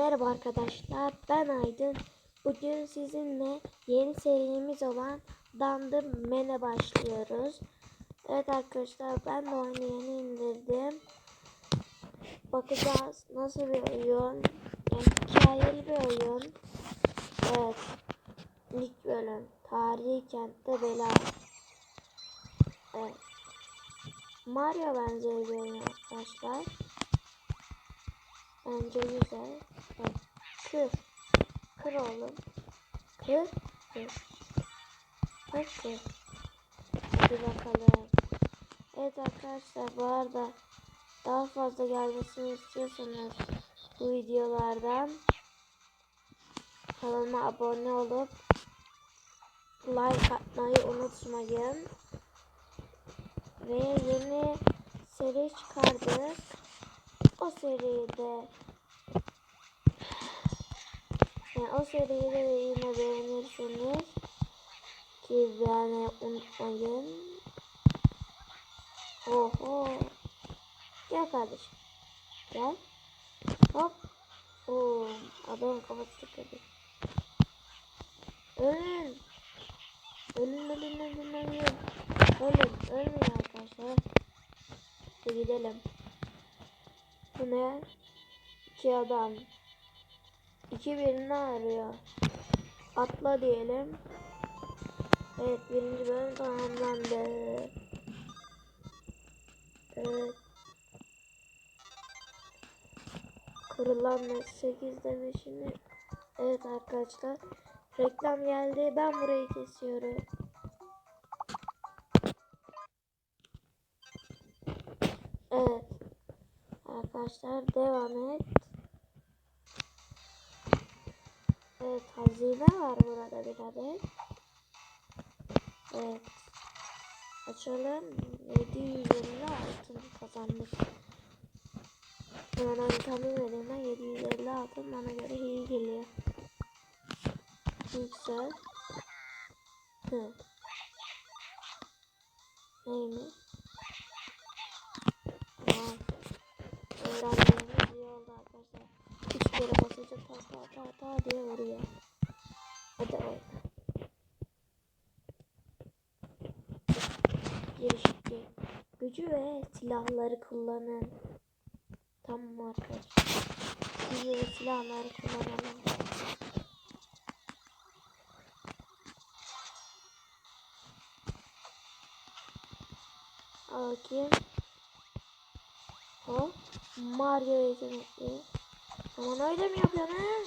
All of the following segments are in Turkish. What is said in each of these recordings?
Merhaba arkadaşlar, ben Aydın. Bugün sizinle yeni serimiz olan Dandım Mene başlıyoruz. Evet arkadaşlar, ben de oyunu yeni indirdim. Bakacağız nasıl bir oyun. Yani hikayeli bir oyun. Evet. İlk bölüm. Tarihi kentte bela. Evet. Mario benziyor bir oyun arkadaşlar. Bence güzel. Evet. Kır. Kır oğlum. Kır. Kır. Kır kır. Hadi bakalım. Evet arkadaşlar bu arada daha fazla gelmesini istiyorsanız bu videolardan kanalıma abone olup like atmayı unutmayın. Ve yeni seri çıkardık. O seride yani o seriyi de yine beğenirseniz ki beğenmeyi unutmayın. Oho. Gel kardeşim. Gel. Hop. Oo, adamın kafası tıkadı. Ölün. Ölün ölün ölün ölün. Ölün. Ölmeyin arkadaşlar. Hadi gidelim. Bu ne? İki adam. İki birini arıyor. Atla diyelim. Evet birinci bölüm tamamlandı. Evet. Kırılan 8 demişini. Evet arkadaşlar. Reklam geldi. Ben burayı kesiyorum. Arkadaşlar devam et. Evet hazine var burada bir adet. Evet. Açalım. 750 altın. Hemen tahmin edeyim ben 750 altın bana göre iyi geliyor. Yüksel. Hı. Neymiş? Tamam. Öğrenmemiz iyi oldu arkadaşlar. Üç kere basınca ta ta ta ta diye vuruyor. Hadi oyna. Girişti. Gücü ve silahları kullanın. Tamam arkadaşlar. Gücü ve silahları kullanalım. Al bakayım. Hop. Mario yetenekli. Aman öyle mi yapıyorsun he?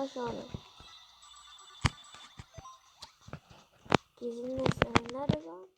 Abi. Gizli nesne. Nerede lan?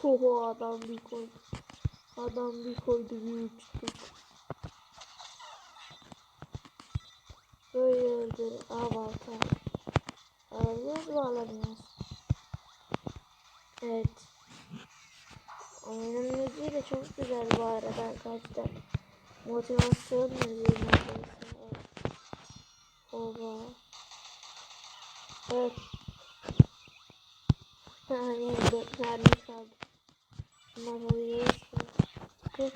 Toho adam bir koydu. Adam bir koydu bir uçtuk. Böyle öldür. Aa balta. Alıyoruz mu alamıyoruz? Evet. Oyunun müziği de çok güzel bu arada arkadaşlar. Motivasyon müziği neredeyse. Evet. Oba. Evet. Ha yani dört mermi Kır.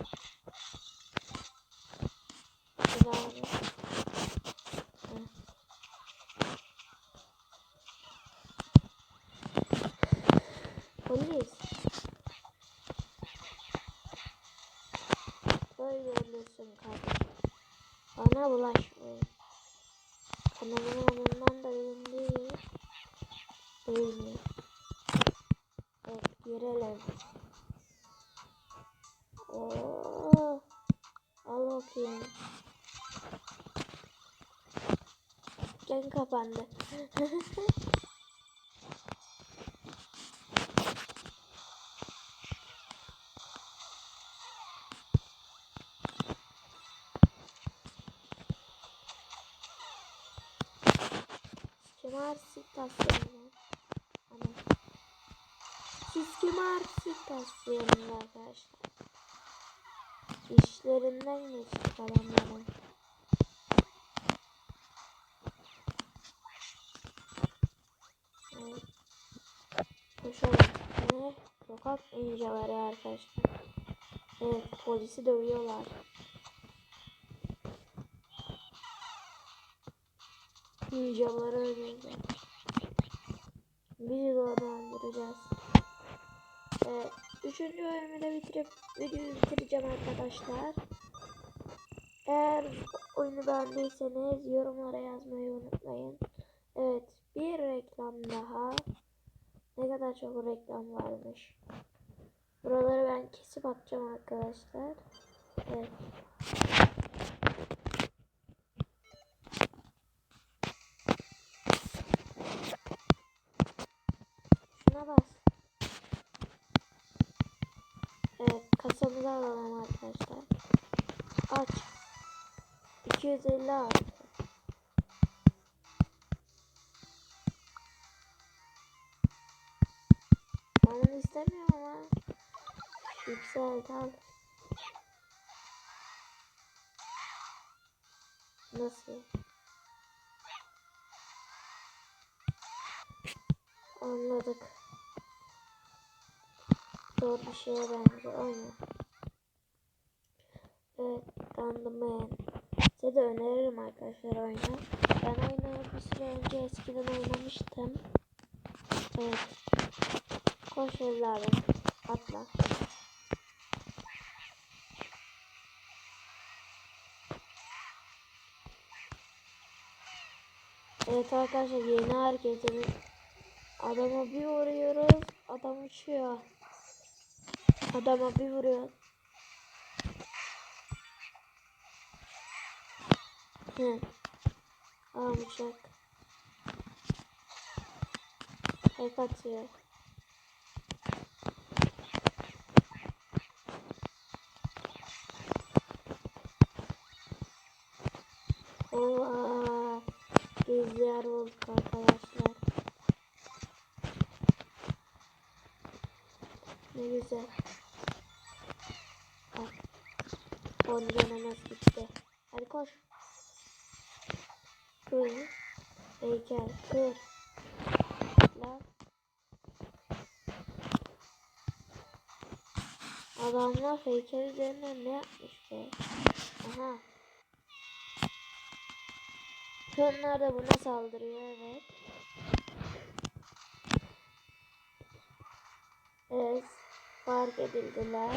Bravo. Polis. Böyle ölürsün kardeşim. Bana bulaşmayın. Kanalımın önünden de değil. Dükkan kapandı. Taslayanlar. Ama siz kim arsız taslayanlar arkadaşlar. İşlerinden geçtik adamların. Evet. Koşalım. Ne? Sokak ninjaları arkadaşlar. Evet polisi dövüyorlar. Ninjaları öldürdü. Bizi de öldüreceğiz. Evet. Üçüncü bölümü de bitirip videoyu bitireceğim arkadaşlar. Eğer oyunu beğendiyseniz yorumlara yazmayı unutmayın. Evet bir reklam daha. Ne kadar çok reklam varmış. Buraları ben kesip atacağım arkadaşlar. Evet. Şuna bas. Evet kasamızı alalım arkadaşlar. Aç. 250 artı. Ben istemiyorum ama. Yükselt al. Nasıl? Anladık. Zor bir şeye benziyor. Aynen. Evet, Thunderman. Size de öneririm arkadaşlar oyunu. Ben oyunu bir süre önce eskiden oynamıştım. Evet. Koş evladım. Atla. Evet arkadaşlar yeni hareketimiz. Adama bir vuruyoruz. Adam uçuyor. Adama bir vuruyor. Hı. Aa bıçak. Tek atıyor. Gizli yer bulduk arkadaşlar. Ne güzel. Al. On canımız gitti. Hadi koş. Kır. Heykel. Kır. Lan. Adamlar heykel üzerine ne yapmış be? Aha. Onlar da buna saldırıyor evet. Evet. Fark edildiler.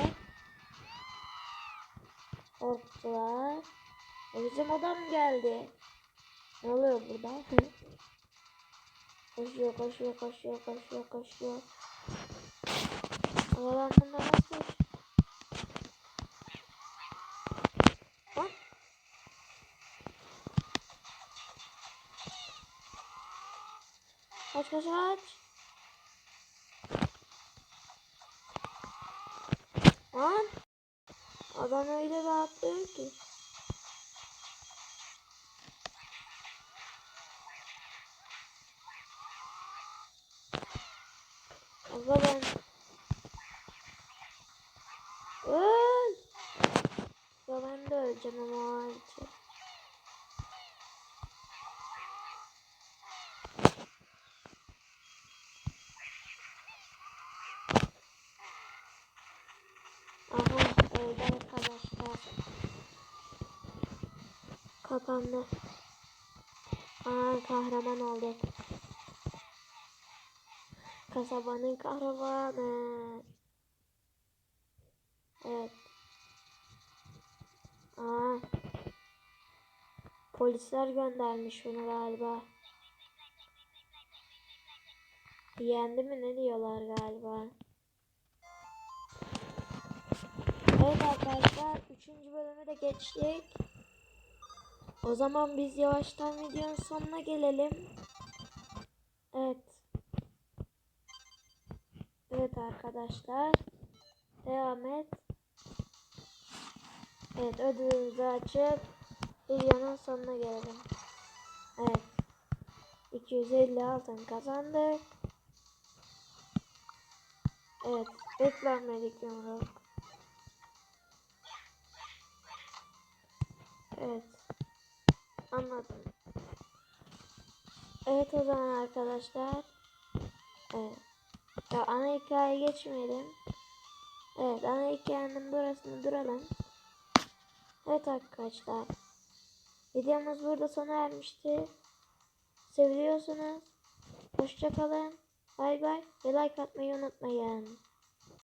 Korktular. E bizim adam geldi. Ne oluyor burada? koşuyor, koşuyor, koşuyor, koşuyor, koşuyor. Ama ben bundan Kaç kaç kaç. Lan. Adam öyle rahatlıyor ki. Aga ben... Öl! Ya ben de öleceğim ama o halde. Aha öldü arkadaşlar. Kapandı. Aa kahraman olduk. Kasabanın kahramanı. Evet. Aa. Polisler göndermiş bunu galiba. Yendi mi ne diyorlar galiba. Evet arkadaşlar 3. bölümü de geçtik. O zaman biz yavaştan videonun sonuna gelelim. Evet. Evet arkadaşlar. Devam et. Evet ödülümüzü açıp videonun sonuna gelelim. Evet. 250 altın kazandık. Evet. Beklenmedik yumruk. Evet. Anladım. Evet o zaman arkadaşlar. Evet. Ya ana hikaye geçmeyelim. Evet ana hikayenin burasında duralım. Evet arkadaşlar. Videomuz burada sona ermiştir. Seviyorsunuz. Hoşçakalın. Bay bay. Ve like atmayı unutmayın.